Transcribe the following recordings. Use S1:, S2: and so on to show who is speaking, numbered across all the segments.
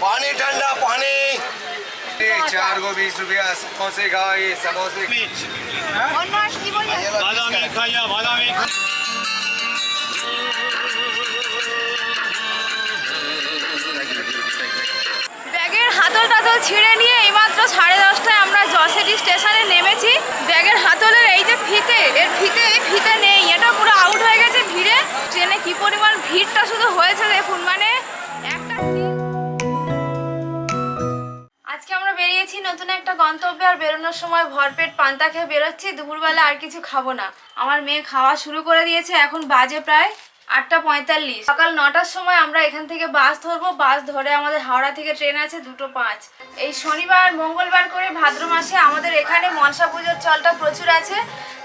S1: पानी ठंडा पानी
S2: चार गो बीस रुपया समोसे का ये समोसे
S3: অন্য আর কি বলি
S4: বাদামি খাইয়া বাদামি
S3: ব্যাগের হাতল টাতল ছিঁড়ে নিয়ে এইমাত্র গন্তব্যে আর বেরোনোর সময় ভরপেট পান্তা খেয়ে বেরোচ্ছি, দুপুরবেলা আর কিছু খাব না। আমার মেয়ে খাওয়া শুরু করে দিয়েছে, এখন বাজে প্রায় আটটা পঁয়তাল্লিশ। সকাল নটার সময় আমরা এখান থেকে বাস ধরবো, বাস ধরে আমাদের হাওড়া থেকে ট্রেন আছে দুটো পাঁচ। এই শনিবার, মঙ্গলবার করে ভাদ্র মাসে আমাদের এখানে মনসা পুজোর চলটা প্রচুর আছে,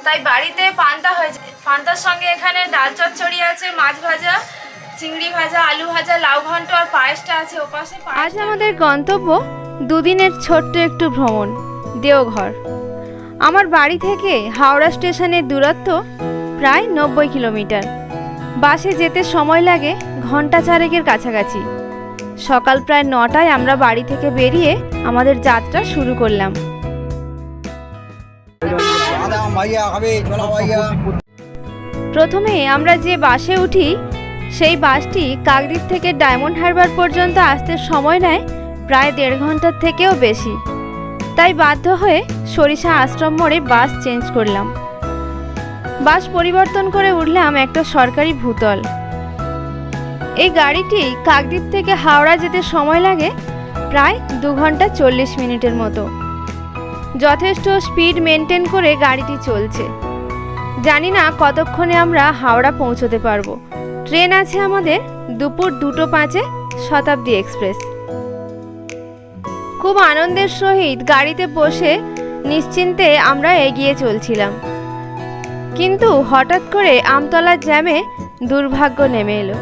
S3: তাই বাড়িতে পান্তা হয়েছে। পান্তার সঙ্গে এখানে ডাল চচ্চড়ি আছে, মাছ ভাজা, চিংড়ি ভাজা, আলু ভাজা, লাউ ঘন্ট আর পায়েসটা আছে ওপাশে।
S5: আজ আমাদের গন্তব্য দুদিনের ছোট্ট একটু ভ্রমণ, দেওঘর। আমার বাড়ি থেকে হাওড়া স্টেশনের দূরত্ব প্রায় নব্বই কিলোমিটার। বাসে যেতে সময় লাগে ঘণ্টা চারেকের কাছাকাছি। সকাল প্রায় নটায় আমরা বাড়ি থেকে বেরিয়ে আমাদের যাত্রা শুরু করলাম। প্রথমে আমরা যে বাসে উঠি, সেই বাসটি কাকদ্বীপ থেকে ডায়মন্ড হারবার পর্যন্ত আসতে সময় নেয় প্রায় দেড় ঘণ্টার থেকেও বেশি। তাই বাধ্য হয়ে সরিষা আশ্রম মোড়ে বাস চেঞ্জ করলাম। বাস পরিবর্তন করে উঠলাম একটা সরকারি ভূতল। এই গাড়িটি কাকদ্বীপ থেকে হাওড়া যেতে সময় লাগে প্রায় দু ঘণ্টা চল্লিশ মিনিটের মতো। যথেষ্ট স্পিড মেনটেন করে গাড়িটি চলছে। জানি না কতক্ষণে আমরা হাওড়া পৌঁছতে পারব। ট্রেন আছে আমাদের দুপুর দুটো পাঁচে শতাব্দী এক্সপ্রেস। খুব আনন্দের সহিত গাড়িতে বসে নিশ্চিন্তে আমরা এগিয়ে চলছিলাম। কিন্তু হঠাৎ করে আমতলার জ্যামে দুর্ভাগ্য নেমে এলো।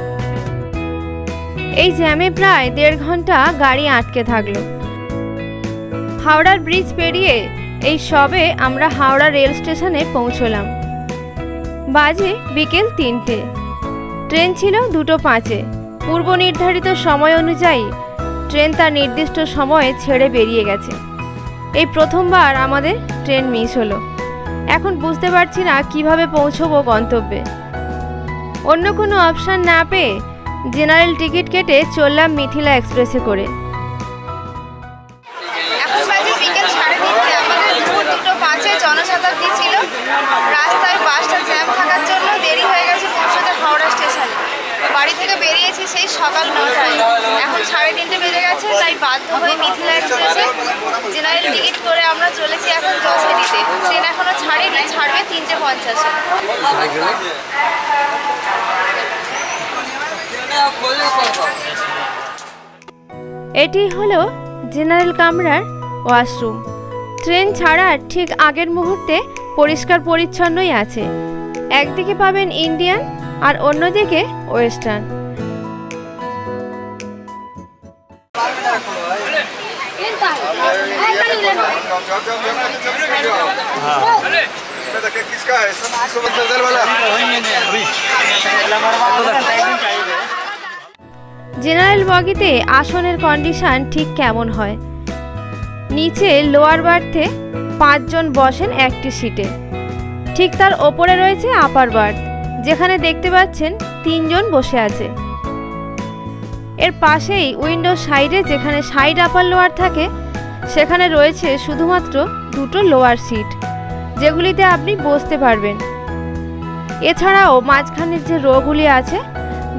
S5: এই জ্যামে প্রায় দেড় ঘণ্টা গাড়ি আটকে থাকল। হাওড়ার ব্রিজ পেরিয়ে এই সবে আমরা হাওড়া রেল স্টেশনে পৌঁছলাম। বাজে বিকেল তিনটে। ট্রেন ছিল দুটো পাঁচে। পূর্ব নির্ধারিত সময় অনুযায়ী ট্রেন তার নির্দিষ্ট সময়ে ছেড়ে বেরিয়ে গেছে। এই প্রথমবার আমাদের ট্রেন মিস হলো। এখন বুঝতে পারছি না কীভাবে পৌঁছবো গন্তব্যে। অন্য কোনো অপশান না পেয়ে জেনারেল টিকিট কেটে চললাম মিথিলা এক্সপ্রেসে করে।
S3: বাড়ি থেকে বেরিয়েছি সেই সকাল নটায়। এখন সাড়ে তিনটে তাই বাধ্য হয়ে মিথিলা এক্সপ্রেসে জেনারেল টিকিট করে আমরা চলেছি এখন যশোরিতে ট্রেন এখনও ছাড়েনি, ছাড়বে তিনটে পঞ্চাশে।
S5: এটি হলো জেনারেল কামরার ওয়াশরুম। ট্রেন ছাড়ার ঠিক আগের মুহূর্তে পরিষ্কার পরিচ্ছন্নই আছে। একদিকে পাবেন ইন্ডিয়ান আর অন্যদিকে ওয়েস্টার্ন। জেনারেল বগিতে আসনের কন্ডিশন ঠিক কেমন হয়? নিচে লোয়ার বার্থে পাঁচজন বসেন একটি সিটে ঠিক তার ওপরে রয়েছে আপার বার্থ যেখানে দেখতে পাচ্ছেন তিনজন বসে আছে। এর পাশেই উইন্ডো সাইডে যেখানে সাইড আপার লোয়ার থাকে সেখানে রয়েছে শুধুমাত্র দুটো লোয়ার সিট যেগুলিতে আপনি বসতে পারবেন। এছাড়াও মাঝখানের যে রোগুলি আছে,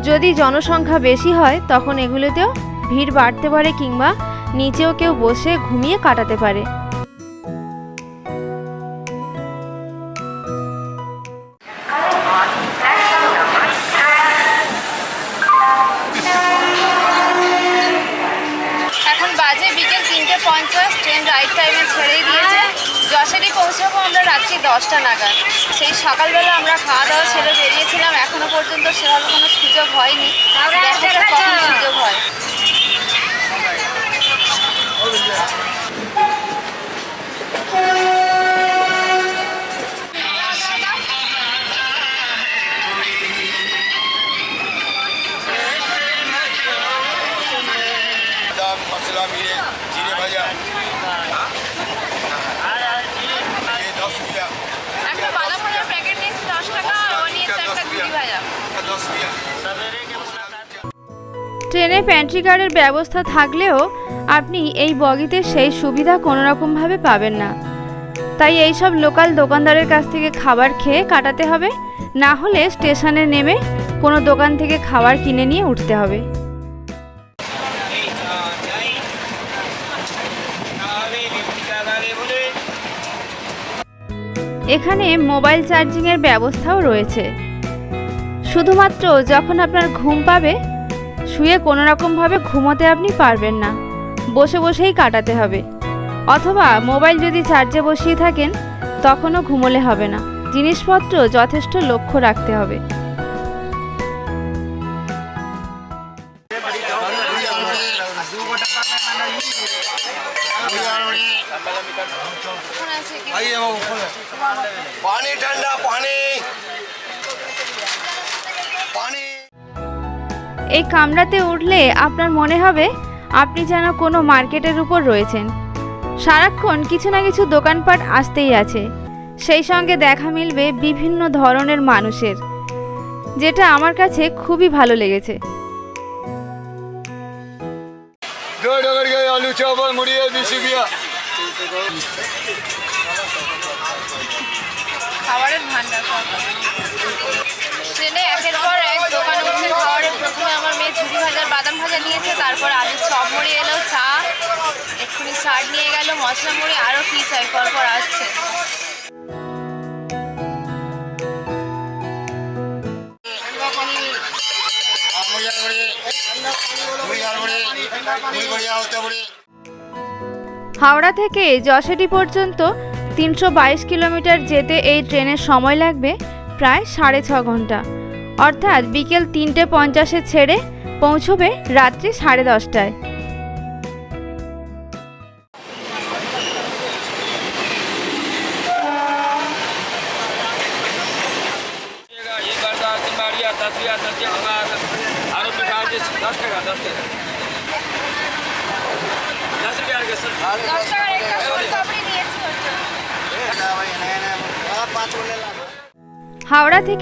S5: যদি জনসংখ্যা বেশি হয়, তখন এগুলিতেও ভিড় বাড়তে পারে কিংবা নিচেও কেউ বসে ঘুমিয়ে কাটাতে পারে।
S3: দশটা নাগাদ। সেই সকালবেলা আমরা খাওয়া দাওয়া ছেড়ে বেরিয়েছিলাম। এখনও পর্যন্ত সেভাবে কোনো সুযোগ হয়নি। দেখা যাক কখন সুযোগ হয়।
S5: ট্রেনে প্যান্ট্রি কারের ব্যবস্থা থাকলেও আপনি এই বগিতে সেই সুবিধা কোনো রকমভাবে পাবেন না। তাই এই সব লোকাল দোকানদারের কাছ থেকে খাবার খেয়ে কাটাতে হবে, না হলে স্টেশনে নেমে কোনো দোকান থেকে খাবার কিনে নিয়ে উঠতে হবে। এখানে মোবাইল চার্জিংয়ের ব্যবস্থাও রয়েছে। শুধুমাত্র যখন আপনার ঘুম পাবে শুয়ে কোনো রকমভাবে ঘুমোতে আপনি পারবেন না। বসে বসেই কাটাতে হবে। অথবা মোবাইল যদি চার্জে বসিয়ে থাকেন, তখনও ঘুমোলে হবে না। জিনিসপত্র যথেষ্ট লক্ষ্য রাখতে হবে।
S3: এখন আছে
S5: এই কামরাতে উঠলে আপনার মনে হবে আপনি যেন কোনো মার্কেটের উপর রয়েছেন। সারাক্ষণ কিছু না কিছু দোকানপাট আসতেই আছে। সেই সঙ্গে দেখা মিলবে বিভিন্ন ধরনের মানুষের যেটা আমার কাছে খুবই ভালো লেগেছে।
S3: খাবারের ভান্ডার ট্রেনে একের পর এক প্রথমে আমার মেয়ে ঝুড়ি ভাজার বাদাম ভাজা নিয়েছে, তারপর আলুর চপ মুড়ি এলো, চা, এক্ষুনি চাট নিয়ে গেল, মশলা মুড়ি আরও কি চাই পর পর আসছে।
S5: হাওড়া থেকে যশোটি পর্যন্ত তিনশো বাইশ কিলোমিটার যেতে এই ট্রেনের সময় লাগবে প্রায় সাড়ে ছ ঘণ্টা। অর্থাৎ বিকেল তিনটে পঞ্চাশে ছেড়ে পৌঁছবে রাত্রি সাড়ে দশটায়।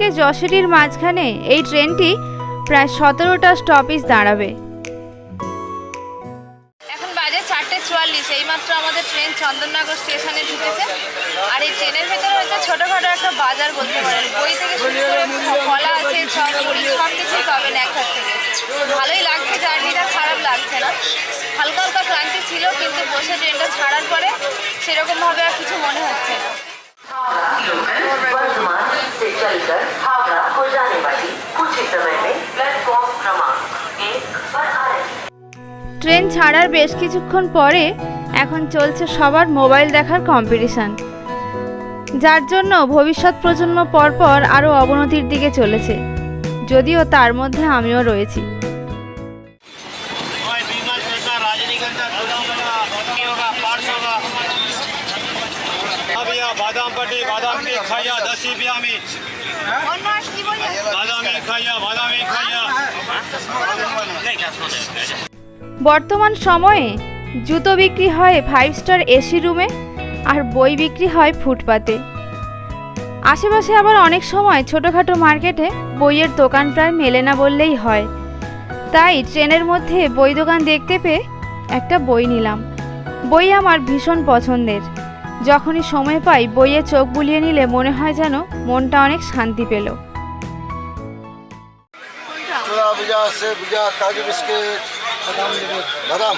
S5: থেকে যশোরির মাঝখানে এই ট্রেনটি প্রায় সতেরোটা স্টপেজ দাঁড়াবে।
S3: এখন বাজে চারটে চুয়াল্লিশ, এইমাত্র আমাদের ট্রেন চন্দননগর স্টেশনে ঢুকেছে। আর এই ট্রেনের ভেতরে হচ্ছে ছোটোখাটো একটা বাজার বলতে পারেন। বই থেকে শুরু করে কলা আছে মুড়ি সব কিছুই পাবেন এক হাত থেকে। ভালোই লাগছে, জার্নিটা খারাপ লাগছে না। হালকা হালকা ক্লান্তি ছিল, কিন্তু বসে ট্রেনটা ছাড়ার পরে সেরকমভাবে আর কিছু মনে হচ্ছে না।
S6: वर्तमान से चलकर हावड़ा को जाने वाली कुछ ही समय में प्लेटफॉर्म क्रमांक एक पर आ रही है
S5: ট্রেন ছাড়ার বেশ কিছুক্ষণ পরে এখন চলছে সবার মোবাইল দেখার কম্পিটিশান যার জন্য ভবিষ্যৎ প্রজন্ম পরপর আরও অবনতির দিকে চলেছে যদিও তার মধ্যে আমিও রয়েছি
S4: সিপি আমি
S5: বর্তমান সময়ে জুতো বিক্রি হয় ফাইভ স্টার এসি রুমে আর বই বিক্রি হয় ফুটপাতে। আশেপাশে আবার অনেক সময় ছোটোখাটো মার্কেটে বইয়ের দোকান প্রায় মেলে না বললেই হয়। তাই ট্রেনের মধ্যে বই দোকান দেখতে পেয়ে একটা বই নিলাম। বই আমার ভীষণ পছন্দের। যখনই সময় পাই বইয়ে চোখ বুলিয়ে নিলে মনে হয় যেন মনটা অনেক শান্তি পেল।
S1: কাজু বিস্কিট বাদাম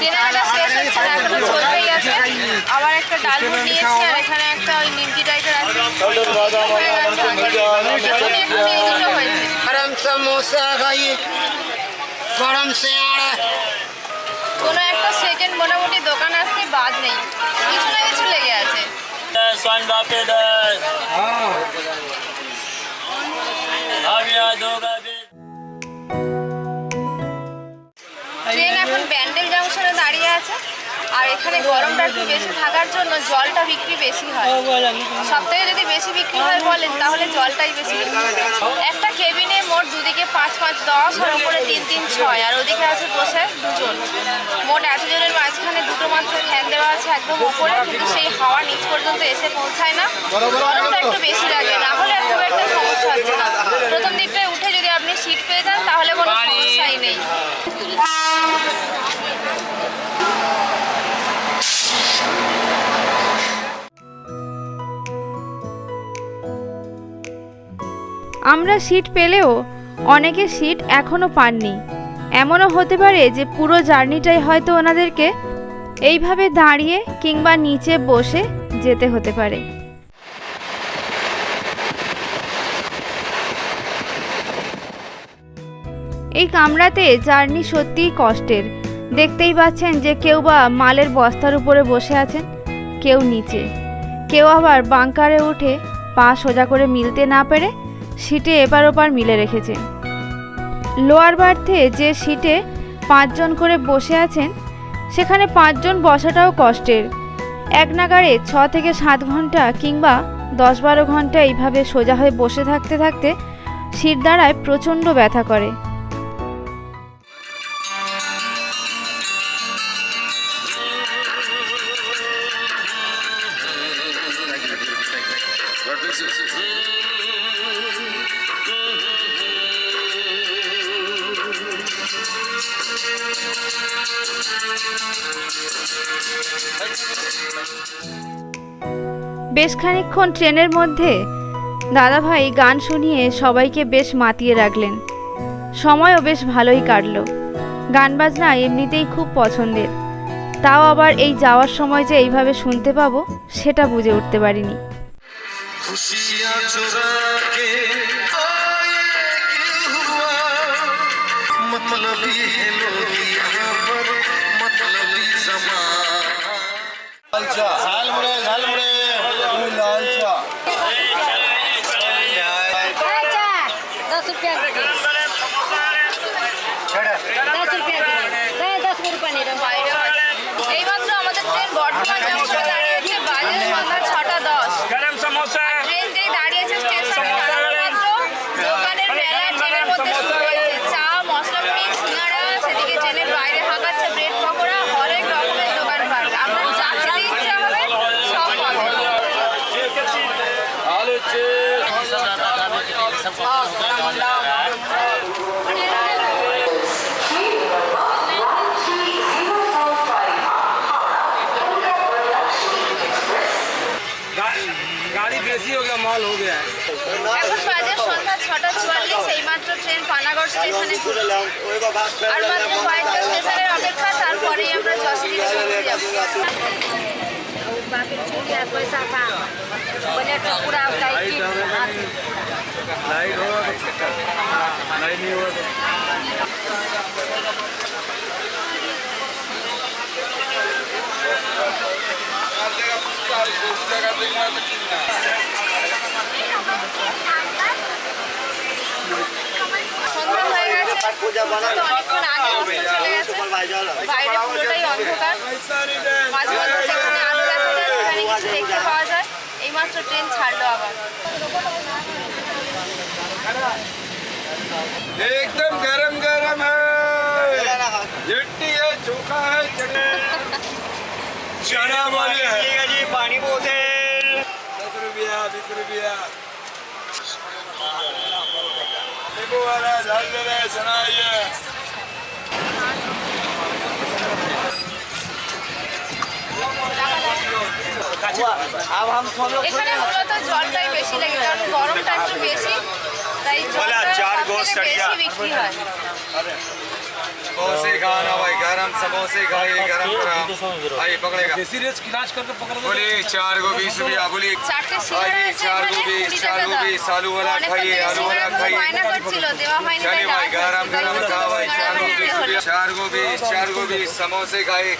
S3: কেনাকাটা শেষ হচ্ছে না এখনও চলতেই আছে। আবার একটা ডালমুট নিয়েছি আর এখানে একটা ওই নিমকি টাইপের আছে।
S1: গরম সমোসা খাই গরম সিঙাড়া
S3: কোনো একটা সেকেন্ড মোটামুটি দোকান আসতে বাদ নেই। কিছু না কিছু লেগে আছে।
S4: সোয়ান বাপে দাস আমি
S3: আজ এখন ব্যান্ডেল জাংশনে দাঁড়িয়ে আছে। আর এখানে গরমটা একটু বেশি থাকার জন্য জলটা বিক্রি বেশি হয়। সপ্তাহে যদি বেশি বিক্রি হয় বলেন তাহলে জলটাই বেশি একটা কেবিনে মোট দুদিকে পাঁচ পাঁচ দশ আর উপরে তিন তিন ছয় আর ওদিকে আছে বসে দুজন। মোট এতজনের মাঝখানে দুটো মাত্র ফ্যান দেওয়া আছে একদম উপরে কিন্তু সেই হাওয়া নিচ পর্যন্ত এসে পৌঁছায় না। গরমটা একটু বেশি লাগে না হলে খুব একটা সমস্যা হচ্ছে না। প্রথম দিকটায় উঠে যদি আপনি সিট পেয়ে যান তাহলে কোনো সমস্যাই নেই।
S5: আমরা সিট পেলেও অনেকে সিট এখনও পাননি। এমনও হতে পারে যে পুরো জার্নিটাই হয়তো ওনাদেরকে এইভাবে দাঁড়িয়ে কিংবা নিচে বসে যেতে হতে পারে। এই কামরাতে জার্নি সত্যিই কষ্টের। দেখতেই পাচ্ছেন যে কেউ বা মালের বস্তার উপরে বসে আছেন, কেউ নিচে। কেউ আবার বাংকারে উঠে পা সোজা করে মিলতে না পেরে সিটে এপার ওপার মিলে রেখেছেন লোয়ার বার্থে যে সিটে পাঁচজন করে বসে আছেন, সেখানে পাঁচজন বসাটাও কষ্টের। এক নাগাড়ে ছ থেকে সাত ঘণ্টা কিংবা দশ বারো ঘণ্টা এইভাবে সোজা হয়ে বসে থাকতে থাকতে সিট দ্বারায় প্রচণ্ড ব্যথা করে। বেশ খানিকক্ষণ ট্রেনের মধ্যে দাদাভাই গান শুনিয়ে সবাইকে বেশ মাতিয়ে রাখলেন সময়ও বেশ ভালোই কাটলো গান বাজনা এমনিতেই খুব পছন্দের তাও আবার এই যাওয়ার সময় যে এইভাবে শুনতে পাবো সেটা বুঝে উঠতে পারিনি
S7: खुशियाँ चुरा के आए क्यों हुआ मतलबी है
S3: ঝালমুড়ে ঝালমুড়ে ট্রেন পানাগড় স্টেশনে আর মাত্র কয়েকটা স্টেশনের অপেক্ষা তারপরেই আমরা যশোরে পৌঁছে যাব।
S2: বাপের চুরি আর Thank you.
S3: সন্ধ্যা হয়ে গেছে তো অনেকক্ষণ আগে বুঝতে চলে গেছে বাইরে পুরোটাই অন্ধকার মাঝে মধ্যে যেখানে আলো দেখা যায় সেখানে কিছু দেখতে পাওয়া যায় এইমাত্র ট্রেন ছাড়লো আবার
S2: एकदम गरम गरम है लिट्टी है चोखा है चने चना वाले है जी पानी बोतल दस रुपया बीस रुपया mübarek Hazreti Sanayi.
S3: এখানে মূলত জলটাই বেশি লাগে কারণ গরমটা একটু বেশি বিক্রি হয়
S2: समोसे खाना भाई गरम समोसे खाइए गरम गरम भाई पकड़ेगा।
S4: सीरियस इलाज करके पकड़
S2: बोले चार को बीस रुपया
S3: बोले
S2: चार को बीस चार को बीस आलू वाला खाइए आलू वाला खाइए। चलिए भाई गरम गरम खा भाई चार को बीस रुपया चार को बीस चार गो बीस समोसे खाए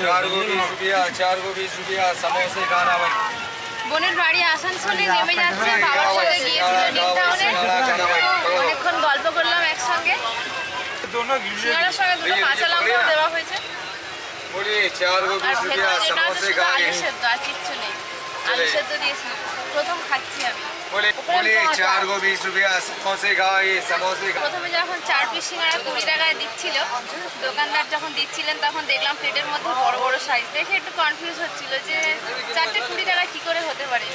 S2: चार को बीस रुपया चार को बीस रुपया समोसे खाना भाई।
S3: বোনের বাড়ি আসানসোলে নেমে যাচ্ছে বাবার সাথে গিয়েছিল নিউটাউনে অনেকক্ষণ গল্প করলাম একসঙ্গে। সিঙ্গারার সঙ্গে দুটো কাঁচা দেওয়া হয়েছে। আর আলু সেদ্ধ আর কিচ্ছু নেই। আলু সেদ্ধ দিয়েছিলাম। প্রথম খাচ্ছি আমি।
S2: বলে চার গো বিশ রুপিয়া সমোসে খাওয়াই সমোসে
S3: প্রথমে যখন চার পিস সিঙ্গারা কুড়ি টাকায় দিচ্ছিল দোকানদার যখন দিচ্ছিলেন তখন দেখলাম প্লেটের মধ্যে বড় বড় সাইজ দেখে একটু কনফিউজ হচ্ছিল যে চারটে কুড়ি টাকা কি করে হতে পারে?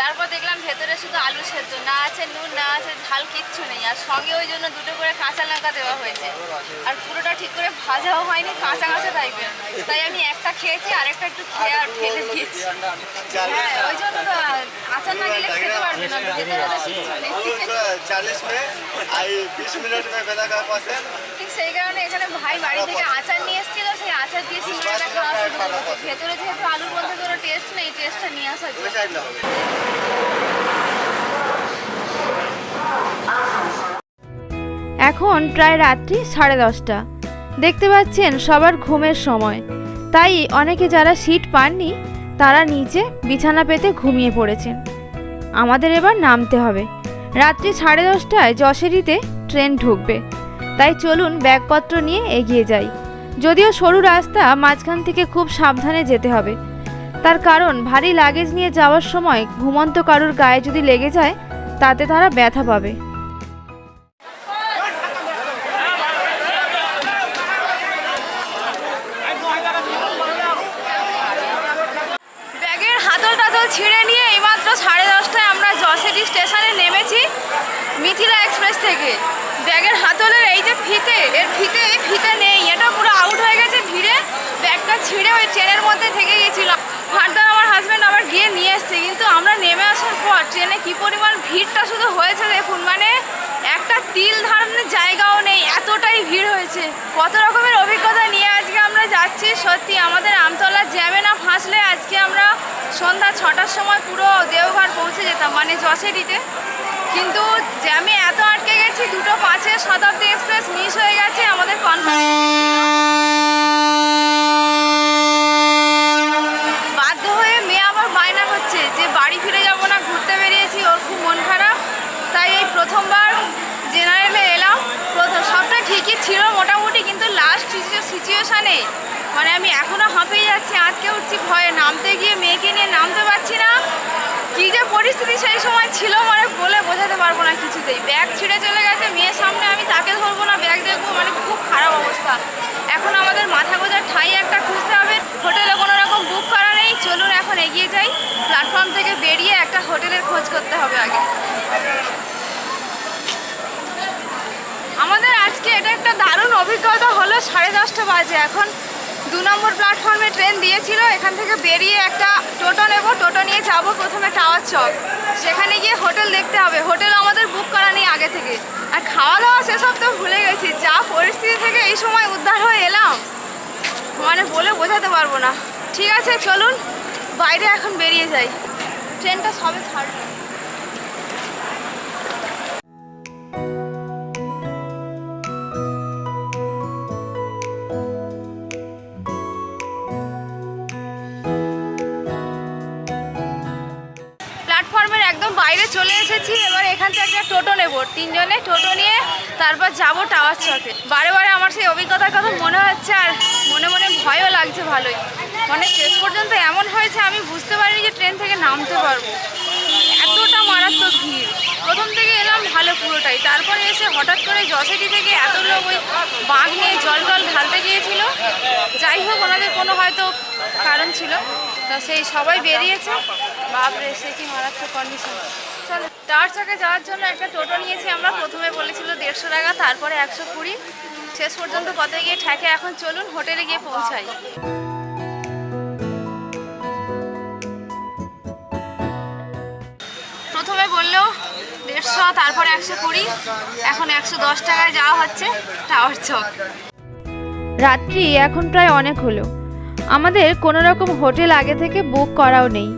S3: তারপর দেখলাম ভেতরে শুধু আলু সেদ্ধ। না আছে নুন না আছে ঝাল কিচ্ছু নেই। আর সঙ্গে ওই জন্য দুটো করে কাঁচা লঙ্কা দেওয়া হয়েছে। আর পুরোটা ঠিক করে ভাজাও হয়নি কাঁচা কাঁচা টাইপের তাই আমি একটা খেয়েছি আর একটা একটু খেয়ে আর ফেলে দিয়েছি। হ্যাঁ ওই জন্য তো আচার না গেলে খেতে পারবে না ভেতরে তো কিচ্ছু নেই
S2: चालीस में आई बीस मिनट में बना का पास है
S3: ঠিক সেই কারণে এখানে ভাই বাড়ি থেকে আচার নিয়ে এসেছিল সেই আচার দিয়ে সিঙ্গাড়াটা খাওয়া শুরু করেছে ভেতরে যেহেতু আলুর মধ্যে কোনো টেস্ট নেই টেস্টটা নিয়ে আসার জন্য
S5: এখন প্রায় রাত্রি সাড়ে দশটা দেখতে পাচ্ছেন সবার ঘুমের সময় তাই অনেকে যারা সিট পাননি তারা নিচে বিছানা পেতে ঘুমিয়ে পড়েছেন। আমাদের এবার নামতে হবে। রাত্রি সাড়ে দশটায় যশেরিতে ট্রেন ঢুকবে। তাই চলুন ব্যাগপত্র নিয়ে এগিয়ে যাই। যদিও সরু রাস্তা মাঝখান থেকে খুব সাবধানে যেতে হবে। তার কারণ, ভারী লাগেজ নিয়ে যাওয়ার সময় ঘুমন্ত কারুর গায়ে যদি লেগে যায়, তাতে তারা ব্যথা পাবে।
S3: দশটায় আমরা যশেটি স্টেশনে নেমেছি মিথিলা এক্সপ্রেস থেকে। ব্যাগের হাতলের এই যে ফিতে, এর ফিতে ফিতে নেই। এটা পুরো আউট হয়ে গেছে ভিড়ে। ব্যাগটা ছিঁড়ে ওই ট্রেনের মধ্যে থেকে গেছিল। ফার্দার আমার হাজব্যান্ড আবার গিয়ে নিয়ে এসছে। কিন্তু আমরা নেমে আসার পর ট্রেনে কি পরিমাণ ভিড়টা শুধু হয়েছে দেখুন মানে একটা তিল ধারণের জায়গাও নেই। এতটাই ভিড় হয়েছে। কত রকমের অভিজ্ঞতা নিয়ে আজকে আমরা যাচ্ছি, সত্যি আমাদের আমতলা জ্যামে না ফাঁসলে আজকে আমরা সন্ধ্যা ছটার সময় পুরো দেওঘর পৌঁছে যেতাম মানে জসেডিতে কিন্তু জ্যামে এত আটকে গেছি, দুটো পাঁচে শতাব্দী এক্সপ্রেস মিস হয়ে গেছে আমাদের কনফার্ম বাধ্য হয়ে মেয়ে আবার বায়না হচ্ছে যে বাড়ি ফিরে যাব না ঘুরতে বেরিয়েছি ওর খুব মন খারাপ তাই এই প্রথমবার জেনারেলে এলাম প্রথম সবটা ঠিকই ছিল মোটামুটি কিন্তু লাস্ট সিচুয়েশানে মানে আমি এখনও হাঁপিয়ে যাচ্ছি আজকে উঠছি ভয়ে নামতে নিয়ে নামতে পারছি না। কী যে পরিস্থিতি সেই সময় ছিল মানে বলে বোঝাতে পারব না কিছুতেই। ব্যাগ ছিঁড়ে চলে গেছে, মেয়ের সামনে আমি তাকে ধরবো না, ব্যাগ দেখব মানে খুব খারাপ অবস্থা। এখন আমাদের মাথা গোজার ঠাই একটা খুঁজতে হবে, হোটেলে কোনো রকম বুক করা নেই। চলুন এখন এগিয়ে যাই প্ল্যাটফর্ম থেকে বেরিয়ে একটা হোটেলের খোঁজ করতে হবে আগে। আমাদের আজকে এটা একটা দারুণ অভিজ্ঞতা হলো সাড়ে দশটা বাজে এখন। দু নম্বর প্ল্যাটফর্মে ট্রেন দিয়েছিল, এখান থেকে বেরিয়ে একটা টোটো নেব। টোটো নিয়ে যাব, প্রথমে টাওয়ার চক সেখানে গিয়ে হোটেল দেখতে হবে। হোটেল আমাদের বুক করা নেই আগে থেকে। আর খাওয়া দাওয়া সেসব তো ভুলে গেছি। যা পরিস্থিতি থেকে এই সময় উদ্ধার হয়ে এলাম মানে বলে বোঝাতে পারব না। ঠিক আছে, চলুন, বাইরে এখন বেরিয়ে যাই। ট্রেনটা সবে ছাড়বে বাইরে চলে এসেছি, এবার এখান থেকে একটা টোটো নেব। তিনজনে টোটো নিয়ে তারপর যাব টাওয়ার চকে বারে বারে আমার সেই অভিজ্ঞতার কথা মনে হচ্ছে আর মনে মনে ভয়ও লাগছে ভালোই। মানে শেষ পর্যন্ত এমন হয়েছে, আমি বুঝতে পারিনি যে ট্রেন থেকে নামতে পারব। এতটা মারাত্মক ভিড়। প্রথম থেকে এলাম ভালো পুরোটাই। তারপরে এসে হঠাৎ করে যশোরি থেকে এত লোক ওই বাঘ নিয়ে জল টল ঢালতে গিয়েছিল। যাই হোক, ওনাদের কোনো হয়তো কারণ ছিল। তা সেই সবাই বেরিয়েছে। বাপরে, সে কি মারাত্মক কন্ডিশন চলো টাওয়ার চাকে যাওয়ার জন্য একটা টোটো নিয়েছি আমরা। প্রথমে বলেছিল দেড়শো টাকা, তারপরে একশো কুড়ি। শেষ পর্যন্ত কত গিয়ে ঠেকে এখন চলুন, হোটেলে গিয়ে পৌঁছাই। প্রথমে বলল দেড়শো, তারপরে একশো কুড়ি। এখন একশো দশ টাকায় যাওয়া হচ্ছে টাওয়ার চক।
S5: রাত্রি এখন প্রায় অনেক হলো। আমাদের কোনো রকম হোটেল আগে থেকে বুক করাও নেই।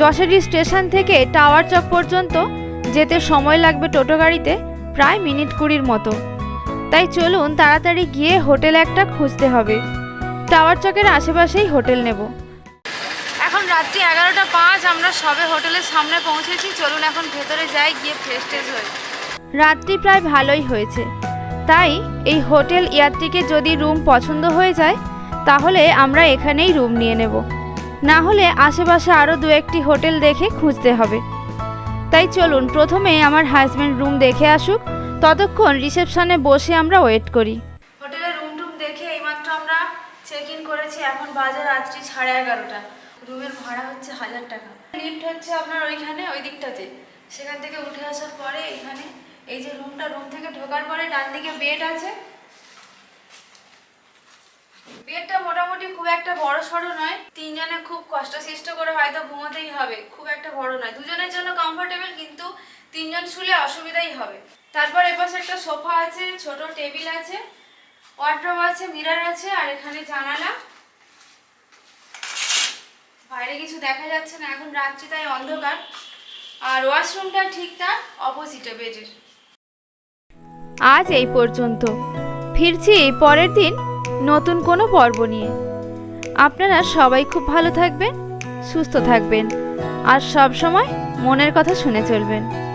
S5: যশোরী স্টেশন থেকে টাওয়ার চক পর্যন্ত যেতে সময় লাগবে টোটো গাড়িতে প্রায় মিনিট কুড়ির মতো। তাই চলুন তাড়াতাড়ি গিয়ে হোটেল একটা খুঁজতে হবে। টাওয়ার চকের আশেপাশেই হোটেল নেব।
S3: এখন রাত্রি এগারোটা পাঁচ, আমরা সবে হোটেলের সামনে পৌঁছেছি। চলুন এখন ভেতরে যাই, গিয়ে ফ্রেশ ট্রেশ হই।
S5: রাত্রি প্রায় ভালোই হয়েছে। তাই এই হোটেল ইয়াত্রীকে যদি রুম পছন্দ হয়ে যায়, তাহলে আমরা এখানেই রুম নিয়ে নেব। না হলে আশেপাশে আরও দু একটি হোটেল দেখে খুঁজতে হবে। তাই চলুন, প্রথমে আমার হাজব্যান্ড রুম দেখে আসুক। ততক্ষণ রিসেপশনে বসে আমরা ওয়েট করি।
S3: হোটেলের রুম টুম দেখে এইমাত্র আমরা চেক ইন করেছি, এখন বাজার রাত্রি সাড়ে এগারোটা। রুমের ভাড়া হচ্ছে হাজার টাকা। লিফট হচ্ছে আপনার ওইখানে, ওই দিকটাতে। সেখান থেকে উঠে আসার পরে এখানে এই যে রুমটা রুম থেকে ঢোকার পরে ডান দিকে বেড আছে। বেডটা মোটামুটি খুব একটা বড় সড়ো নয়। তিনজনে খুব কষ্টসিষ্ট করে হয়তো ঘুমোতেই হবে। খুব একটা বড় নয়। দুজনের জন্য কমফোর্টেবল কিন্তু তিনজন শুলে অসুবিধাই হবে। তারপর এপাশে একটা সোফা আছে, ছোট টেবিল আছে ওয়ার্ড্রোব আছে মিরর আছে, আর এখানে জানালা। বাইরে কিছু দেখা যাচ্ছে না, এখন রাত্রি তাই অন্ধকার। আর ওয়াশরুমটা ঠিক তার অপোজিটে বেডের
S5: আজ এই পর্যন্ত। ফিরছি পরের দিন নতুন কোনো পর্ব নিয়ে। আপনারা সবাই খুব ভালো থাকবেন, সুস্থ থাকবেন, আর সব সময় মনের কথা শুনে চলবেন।